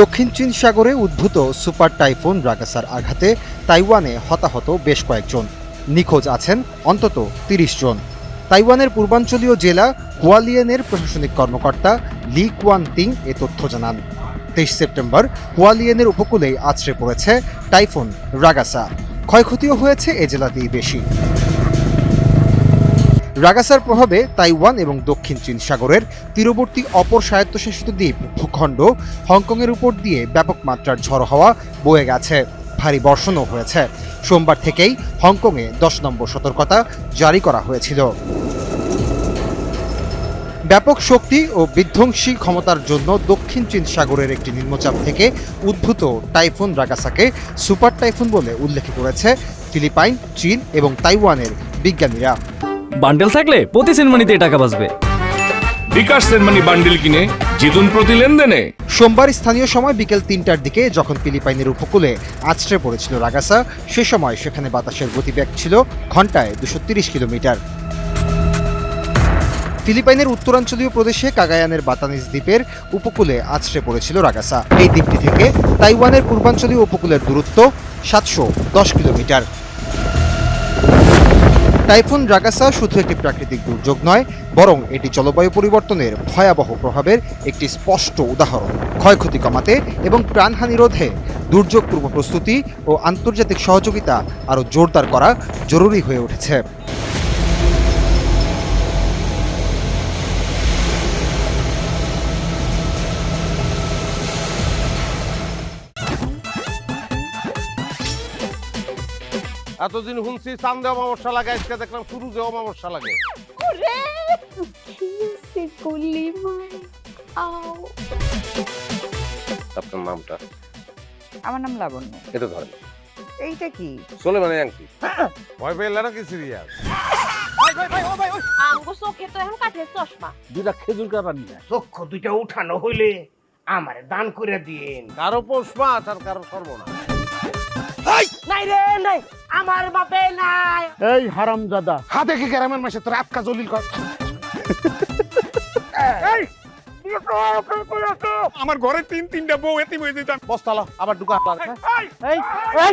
দক্ষিণ চীন সাগরে উদ্ভূত সুপার টাইফুন রাগাসার আঘাতে তাইওয়ানে হতাহত বেশ কয়েকজন। নিখোঁজ আছেন অন্তত তিরিশ জন। তাইওয়ানের পূর্বাঞ্চলীয় জেলা হুয়ালিয়েনের প্রশাসনিক কর্মকর্তা লি কুয়ান তিং এ তথ্য জানান। তেইশ সেপ্টেম্বর হুয়ালিয়েনের উপকূলে আছড়ে পড়েছে টাইফুন রাগাসা। ক্ষয়ক্ষতিও হয়েছে এ জেলাতেই বেশি। রাগাসার প্রভাবে তাইওয়ান এবং দক্ষিণ চীন সাগরের তীরবর্তী অপর স্বায়ত্তশাসিত দ্বীপ ভূখণ্ড হংকংয়ের উপর দিয়ে ব্যাপক মাত্রার ঝড়ো হাওয়া বয়ে গেছে। ভারী বর্ষণও হয়েছে। সোমবার থেকেই হংকংয়ে দশ নম্বর সতর্কতা জারি করা হয়েছিল। ব্যাপক শক্তি ও বিধ্বংসী ক্ষমতার জন্য দক্ষিণ চীন সাগরের একটি নিম্নচাপ থেকে উদ্ভূত টাইফুন রাগাসাকে সুপার টাইফুন বলে উল্লেখ করেছে ফিলিপাইন, চীন এবং তাইওয়ানের বিজ্ঞানীরা। বান্ডেল থাকলে প্রতি সেনমানিতে টাকা বাঁচবে। বিকাশ সেনমানি বান্ডিল কিনে জিতুন প্রতি লেনদেনে। সোমবার স্থানীয় সময় বিকেল তিনটার দিকে যখন ফিলিপাইনের উপকূলে আছড়ে পড়েছিল রাগাসা সে সময় সেখানে বাতাসের গতিবেগ ছিল ঘন্টায় দুশো তিরিশ কিলোমিটার। ফিলিপাইনের উত্তরাঞ্চলীয় প্রদেশে কাগায়ানের বাতানিস দ্বীপের উপকূলে আছড়ে পড়েছিল রাগাসা। এই দ্বীপটি থেকে তাইওয়ানের পূর্বাঞ্চলীয় উপকূলের দূরত্ব সাতশো দশ কিলোমিটার। টাইফুন, ড্রাগাসা শুধু একটি প্রাকৃতিক দুর্যোগ নয়, বরং এটি জলবায়ু পরিবর্তনের ভয়াবহ প্রভাবের একটি স্পষ্ট উদাহরণ। ক্ষয়ক্ষতি কমাতে এবং প্রাণহানি রোধে দুর্যোগ পূর্ব প্রস্তুতি ও আন্তর্জাতিক সহযোগিতা আরও জোরদার করা জরুরি হয়ে উঠেছে। এতদিন শুনছি চান্দে অমাবস্যা লাগে আজকে দেখলাম সূর্যে অমাবস্যা লাগে। ওরে আও। আপনার নামটা? আমার নাম লাবণ্য। এটা ধরেন। এইটা কি? চলে মানে আংটি। ভয় পেলে নাকি সিরিয়াস আমগো চোখে তো এখন কাঠের চশমা। দুটা খেজুর কাটা নিয়ে চক্ষু দুইটা উঠানো হইলে আমার দান করে দিন কারও পোষ মাছ আর কারও সর্বনা নাই রে নাই। আমার বাপে নাই। এই হারামজাদা। হাতে কি গ্রামের মাসে তোর আটকা জলিল কর? আমার ঘরে তিন তিনটা বউ এতিম হয়ে যেতাম। বস্তালা আবার ঢুকা। এই! এই